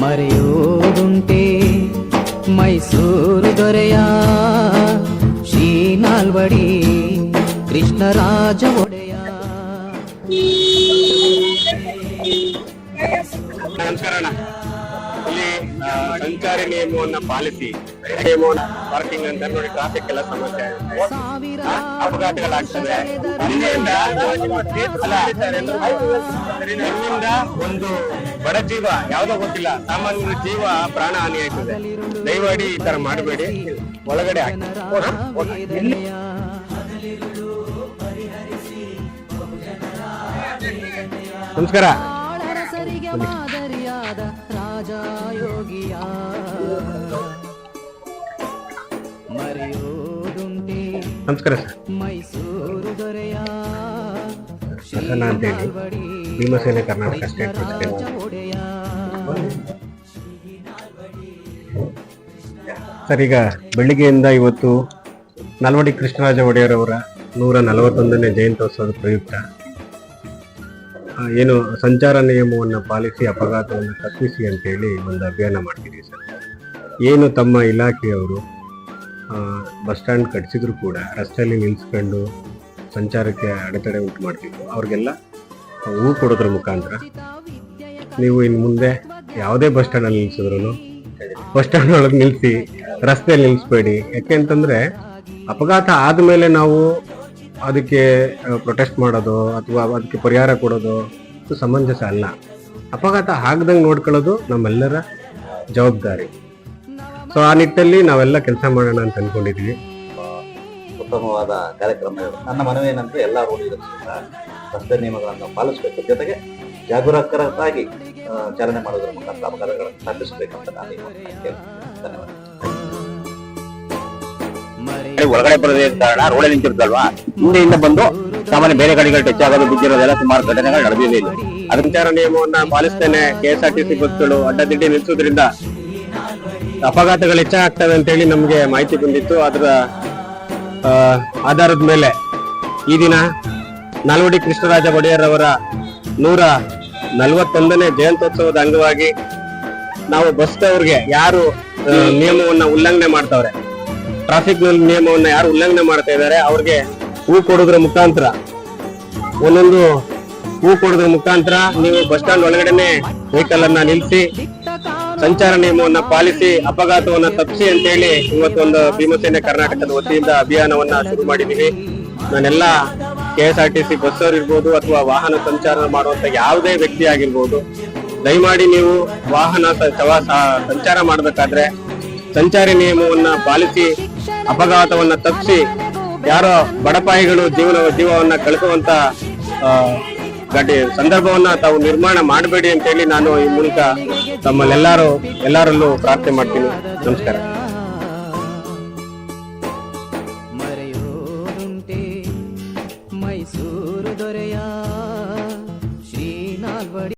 ಮರೆಯೋದುಂಟೆ ಮೈಸೂರು ದೊರೆಯ ಶ್ರೀ ನಾಲ್ವಡಿ ಕೃಷ್ಣರಾಜ ಒಡೆಯ ನಮಸ್ಕಾರ ಅಣ್ಣ ಇಲ್ಲಿ ಆ, ಸಂಚಾರಿ ನಿಯಮವನ್ನ ಪಾಲಿಸಿ ನಿಯಮವನ್ನ ಪಾರ್ಕಿಂಗ್ ಅಂತ ನೋಡಿ ಟ್ರಾಫಿಕ್ ಎಲ್ಲ ಸಮಸ್ಯೆ ಅಪಘಾತಗಳಾಗ್ತದೆ. ನಿಮ್ಮಿಂದ ಒಂದು ಬಡ ಜೀವ ಯಾವ್ದೋ ಗೊತ್ತಿಲ್ಲ ಸಾಮಾನ್ಯ ಜೀವ ಪ್ರಾಣ ಹಾನಿ ಆಯ್ತದೆ. ದಯವಾಡಿ ಈ ತರ ಮಾಡಬೇಡಿ. ಒಳಗಡೆ ನಮಸ್ಕಾರ. ಆಳರಸರಿಗೆ ರಾಜಯೋಗಿಯ ರಾಜ ಯೋಗಿಯ. ಮರೆಯೋದುಂಟೆ ನಮಸ್ಕಾರ ಸರ್. ಮೈಸೂರು ದೊರೆಯ ಪ್ರಸನ್ನ ಅಂತೇಳಿ ಭೀಮಸೇನೆ ಕರ್ನಾಟಕ ಸ್ಟೇಟ್ ಒಡೆಯ. ಸರ್ ಈಗ ಬೆಳಿಗ್ಗೆಯಿಂದ ಇವತ್ತು ನಾಲ್ವಡಿ ಕೃಷ್ಣರಾಜ ಒಡೆಯರ್ ಅವರ ನೂರ ನಲವತ್ತೊಂದನೇ ಜಯಂತ್ಯೋತ್ಸವದ ಪ್ರಯುಕ್ತ ಏನು ಸಂಚಾರ ನಿಯಮವನ್ನು ಪಾಲಿಸಿ ಅಪಘಾತವನ್ನು ತಪ್ಪಿಸಿ ಅಂತೇಳಿ ಒಂದು ಅಭಿಯಾನ ಮಾಡ್ತೀವಿ ಸರ್. ಏನು ತಮ್ಮ ಇಲಾಖೆಯವರು ಬಸ್ ಸ್ಟ್ಯಾಂಡ್ ಕಟ್ಸಿದ್ರು ಕೂಡ, ರಸ್ತೆಯಲ್ಲಿ ನಿಲ್ಲಿಸ್ಕೊಂಡು ಸಂಚಾರಕ್ಕೆ ಅಡೆತಡೆ ಉಂಟು ಮಾಡ್ತಿದ್ರು. ಅವ್ರಿಗೆಲ್ಲ ಹೂ ಕೊಡೋದ್ರ ಮುಖಾಂತರ ನೀವು ಇನ್ನು ಮುಂದೆ ಯಾವುದೇ ಬಸ್ ಸ್ಟ್ಯಾಂಡಲ್ಲಿ ನಿಲ್ಸಿದ್ರು ಬಸ್ ಸ್ಟ್ಯಾಂಡ್ ಒಳಗೆ ನಿಲ್ಲಿಸಿ ರಸ್ತೆಯಲ್ಲಿ ನಿಲ್ಲಿಸ್ಬೇಡಿ ಯಾಕೆಂತಂದ್ರೆ ಅಪಘಾತ ಆದಮೇಲೆ ನಾವು ಅದಕ್ಕೆ ಪ್ರೊಟೆಸ್ಟ್ ಮಾಡೋದು ಅಥವಾ ಅದಕ್ಕೆ ಪರಿಹಾರ ಕೊಡೋದು ಇದು ಸಮಂಜಸ ಅಲ್ಲ. ಅಪಘಾತ ಆಗದಂಗೆ ನೋಡ್ಕೊಳ್ಳೋದು ನಮ್ಮೆಲ್ಲರ ಜವಾಬ್ದಾರಿ. ಸೊ ಆ ನಿಟ್ಟಲ್ಲಿ ನಾವೆಲ್ಲ ಕೆಲಸ ಮಾಡೋಣ ಅಂತ ಅನ್ಕೊಂಡಿದ್ವಿ. ಉತ್ತಮವಾದ ಕಾರ್ಯಕ್ರಮ ನನ್ನ ಮನವಿ ಏನಂದ್ರೆ ಎಲ್ಲ ರೋಡ್ ರಸ್ತೆ ನಿಯಮಗಳನ್ನು ಪಾಲಿಸಬೇಕು. ಜೊತೆಗೆ ಜಾಗರೂಕರಾಗಿ ಚಾಲನೆ ಮಾಡೋದ್ರ ಮುಖಾಂತರ ಅಪಘಾತಗಳನ್ನು ತಪ್ಪಿಸಬೇಕಂತ ನಾನು ಈ ಧನ್ಯವಾದ ಒಳಗಡೆ ಬರೋದೇ ಕಾರಣ ರೋಡಲ್ಲಿ ನಿಂತಿರ್ತಲ್ವಾ ಹಿಂದೆಯಿಂದ ಬಂದು ಸಾಮಾನ್ಯ ಬೇರೆ ಗಾಡಿಗಳು ಟಚ್ ಆಗೋದು, ಬಿದ್ದಿರೋದೆಲ್ಲ ಸುಮಾರು ಘಟನೆಗಳು ನಡೆದಿದೆ ಇಲ್ಲಿ. ಅದ್ರ ಸಂಚಾರ ನಿಯಮವನ್ನ ಪಾಲಿಸ್ತೇನೆ ಕೆಎಸ್ಆರ್ಟಿಸಿ ಬಸ್ಗಳು ಅಡ್ಡದಿಡ್ಡಿ ನಿಲ್ಸೋದ್ರಿಂದ ಅಪಘಾತಗಳು ಹೆಚ್ಚಾಗ್ತವೆ ಅಂತೇಳಿ ನಮಗೆ ಮಾಹಿತಿ ಬಂದಿತ್ತು. ಅದರ ಆಧಾರದ ಮೇಲೆ ಈ ದಿನ ನಾಲ್ವಡಿ ಕೃಷ್ಣರಾಜ ಒಡೆಯರ್ ಅವರ ನೂರ ನಲವತ್ತೊಂದನೇ ಜಯಂತ್ಯೋತ್ಸವದ ಅಂಗವಾಗಿ ನಾವು ಬಸ್ದವ್ರಿಗೆ ಯಾರು ನಿಯಮವನ್ನ ಉಲ್ಲಂಘನೆ ಮಾಡ್ತಾವ್ರೆ ಟ್ರಾಫಿಕ್ ನಿಯಮವನ್ನ ಯಾರು ಉಲ್ಲಂಘನೆ ಮಾಡ್ತಾ ಇದ್ದಾರೆ, ಅವ್ರಿಗೆ ಹೂ ಕೊಡೋದ್ರ ಮುಖಾಂತರ. ಒಂದೊಂದು ಹೂ ಕೊಡೋದ್ರ ಮುಖಾಂತರ ನೀವು ಬಸ್ ಸ್ಟ್ಯಾಂಡ್ ಒಳಗಡೆನೆ ವೆಹಿಕಲ್ ಅನ್ನ ನಿಲ್ಲಿಸಿ ಸಂಚಾರ ನಿಯಮವನ್ನ ಪಾಲಿಸಿ, ಅಪಘಾತವನ್ನ ತಪ್ಪಿಸಿ ಅಂತೇಳಿ ಇವತ್ತೊಂದು ಭೀಮಸೇನೆ ಕರ್ನಾಟಕದ ವತಿಯಿಂದ ಅಭಿಯಾನವನ್ನ ಶುರು ಮಾಡಿದೀವಿ ನಾನೆಲ್ಲ K S R T C bus ಇರ್ಬೋದು ಅಥವಾ ವಾಹನ ಸಂಚಾರ ಮಾಡುವಂತ ಯಾವುದೇ ವ್ಯಕ್ತಿ ಆಗಿರ್ಬೋದು, ದಯಮಾಡಿ ನೀವು ವಾಹನ ಸಂಚಾರ ಮಾಡಬೇಕಾದ್ರೆ ಸಂಚಾರಿ ನಿಯಮವನ್ನ ಪಾಲಿಸಿ ಅಪಘಾತವನ್ನ ತಪ್ಪಿಸಿ ಯಾರೋ ಬಡಪಾಯಿಗಳು ಜೀವನ ಜೀವವನ್ನ ಕಳಿಸುವಂತ ಸಂದರ್ಭವನ್ನ ತಾವು ನಿರ್ಮಾಣ ಮಾಡಬೇಡಿ ಅಂತ ಹೇಳಿ ನಾನು ಈ ಮೂಲಕ ತಮ್ಮಲ್ಲೆಲ್ಲರೂ, ಎಲ್ಲರಲ್ಲೂ ಪ್ರಾರ್ಥನೆ ಮಾಡ್ತೀನಿ. ನಮಸ್ಕಾರ.